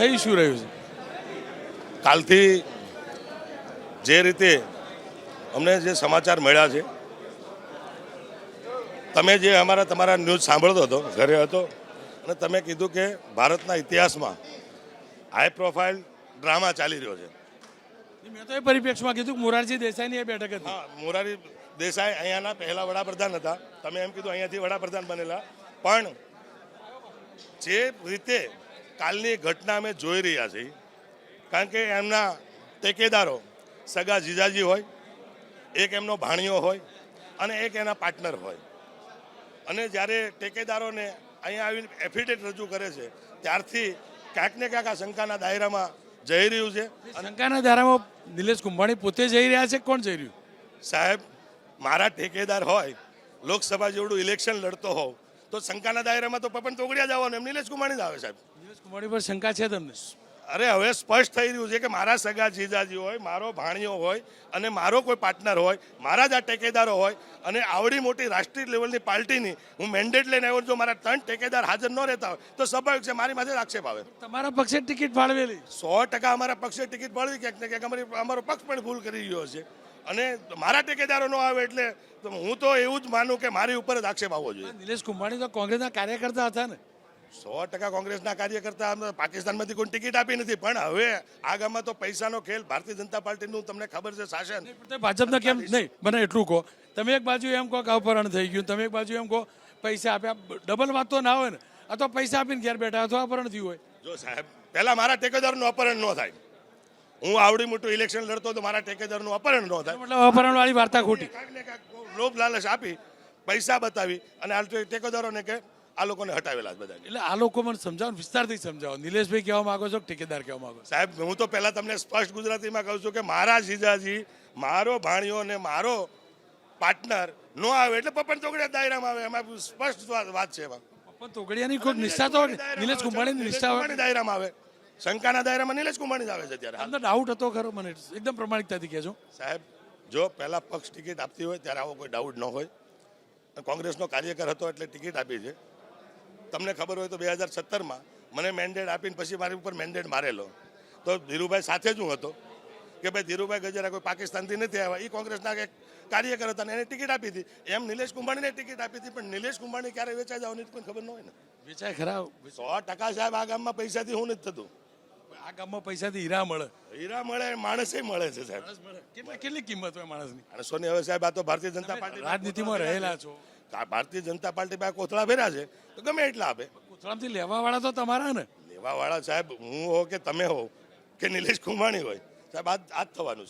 થઈ શું રહ્યું છે? કાલથી જે રીતે અમને જે સમાચાર મળ્યા છે તમે જે અમારા તમારા ન્યૂઝ સાંભળતો હતો ઘરે હતો અને તમે કીધું કે ભારતના ઇતિહાસમાં હાઈ પ્રોફાઇલ ડ્રામા ચાલી રહ્યો છે. મેં તો એ પરિપ્રેક્ષમાં કીધું કે મોરારજી દેસાઈની એ બેઠક હતી. હા મોરારી દેસાઈ અહીંયાના પહેલા વડાપ્રધાન હતા. તમે એમ કીધું અહીંયાથી વડાપ્રધાન બનેલા. પણ જે રીતે કાલની ઘટના અમે જોઈ રહ્યા છીએ. કારણ કે એમના ટેકેદારો સગા જીજાજી હોય એક એમનો ભાણિયો હોય અને એક એના પાર્ટનર હોય. અને જ્યારે ટેકેદારોને અહીંયા આવીને એફિડેવિટ રજૂ કરે છે ત્યારથી ક્યાંક ને ક્યાંક આ શંકાના દાયરામાં જઈ રહ્યું છે. શંકાના દાયરામાં નિલેશ કુંભાણી પોતે જઈ રહ્યા છે? કોણ જઈ રહ્યું? સાહેબ મારા ઠેકેદાર હોય લોકસભા જેવડું ઇલેક્શન લડતો હોવ તો શંકાના દાયરામાં તો પપન તોગડિયા જવાનું એમ નિલેશ કુમાણી જ આવે સાહેબ. નિલેશ કુમાણી પર શંકા છે તમને? અરે હવે સ્પષ્ટ થઈ રહ્યું છે કે મારા સગા જીજાજી હોય મારો ભાણિયો હોય અને મારો કોઈ પાર્ટનર હોય મારા જ આ ટેકેદારો હોય અને આવડી મોટી રાષ્ટ્રીય લેવલની પાર્ટીની હું મેન્ડેટ લઈને આવ્યો જો મારા ત્રણ ટેકેદાર હાજર ન રહેતા હોય તો સ્વાભાવિક છે મારી માથે આક્ષેપ આવે. તમારા પક્ષે ટિકિટ ફાળવેલી. સો ટકા અમારા પક્ષે ટિકિટ ફાળવી ક્યાંક ને ક્યાંક અમારી અમારો પક્ષ પણ ભૂલ કરી રહ્યો છે. અને મારા ટેકેદારો ન આવે એટલે હું તો એવું જ માનું કે મારી ઉપર જ આક્ષેપ આવવો જોઈએ. નિલેશ કુંભાણી તો કોંગ્રેસના કાર્યકર્તા હતા ને. સો ટકા કોંગ્રેસના કાર્યકર્તા પાકિસ્તાનમાંથી કોઈ ટિકિટ આપી નથી પણ હવે આ ગામમાં તો પૈસાનો ખેલ ભારતીય જનતા પાર્ટીનું તમને ખબર છે શાસન. ભાજપના કેમ નહીં મને એટલું કહો. તમે એક બાજુ એમ કહો કે અપહરણ થઈ ગયું તમે એક બાજુ એમ કહો પૈસા આપ્યા. ડબલ વાત તો ના હોય ને. આ તો પૈસા આપીને ઘેર બેઠા અથવા અપહરણ થયું હોય. જો સાહેબ પહેલા મારા ટેકેદારનું અપહરણ ન થાય. હું આવડી મોટું ઇલેક્શન લડતો તો મારા ટેકેદારનું અપહરણ ન થાય. મતલબ અપહરણ વાળી વાર્તા ખોટી. કાંઈક ને કાંઈક લોભ લાલચ આપી પૈસા બતાવી અને આ ટેકેદારોને કે આ લોકોને હટાવેલા બધા એટલે આ લોકો મને સમજાવો વિસ્તારથી સમજાવો. નિલેશભાઈ કહેવા માંગો છો ઠેકેદાર કહેવા માંગો સાહેબ હું તો પહેલા તમને સ્પષ્ટ ગુજરાતીમાં કહું છું કે મારા જીજાજી મારો ભાણિયો અને મારો પાર્ટનર નો આવે એટલે પપન ચોકડિયા દાયરામાં આવે. એમાં સ્પષ્ટ વાત- છે એમાં. પપ્પન તોગડિયાની કોઈ નિષ્ઠા તો નિલેશ કુંભાણીની નિષ્ઠા દાયરામાં આવે. શંકાના દાયરામાં નિલેશ જ આવે છે ત્યારે. અંદર ડાઉટ હતો ખરો મને એકદમ પ્રમાણિકતાથી કહેજો. સાહેબ જો પહેલા પક્ષ ટિકિટ આપતી હોય ત્યારે આવો કોઈ ડાઉટ ન હોય. કોંગ્રેસનો કાર્યકર હતો એટલે ટિકિટ આપી છે. તમને ખબર હોય તો બે હજાર સત્તરમાં મને મેન્ડેટ આપીને પછી મારી ઉપર મેન્ડેટ મારેલો. તો ધીરુભાઈ સાથે જ હું હતો. કે ભાઈ ધીરુભાઈ ગજેરા કોઈ પાકિસ્તાનથી નથી આવ્યા. એ કોંગ્રેસના એક કાર્યકર હતા અને એને ટિકિટ આપી હતી. એમ નિલેશ કુંભાણીને ટિકિટ આપી હતી પણ નિલેશ કુંભાણી ક્યારે વેચાઈ જવાની પણ ખબર ન હોય ને. વેચાય ખરા. સો ટકા સાહેબ આ ગામમાં પૈસાથી હું નથી થતું. આ ગામમાં પૈસાથી હીરા મળે. હીરા મળે માણસે મળે છે સાહેબ. કેટલી કેટલી કિંમત હોય માણસની? સોની હવે સાહેબ આ તો ભારતીય જનતા પાર્ટી રાજનીતિમાં રહેલા છો. ભારતીય જનતા પાર્ટી પાસે કોથળા ભર્યા છે તો ગમે એટલા આપે. કોથળામાંથી લેવા વાળા તો તમારા ને. લેવા વાળા સાહેબ હું હો કે તમે હો કે નિલેશ કુંભાણી હોય. સાહેબ આ જ થવાનું છે.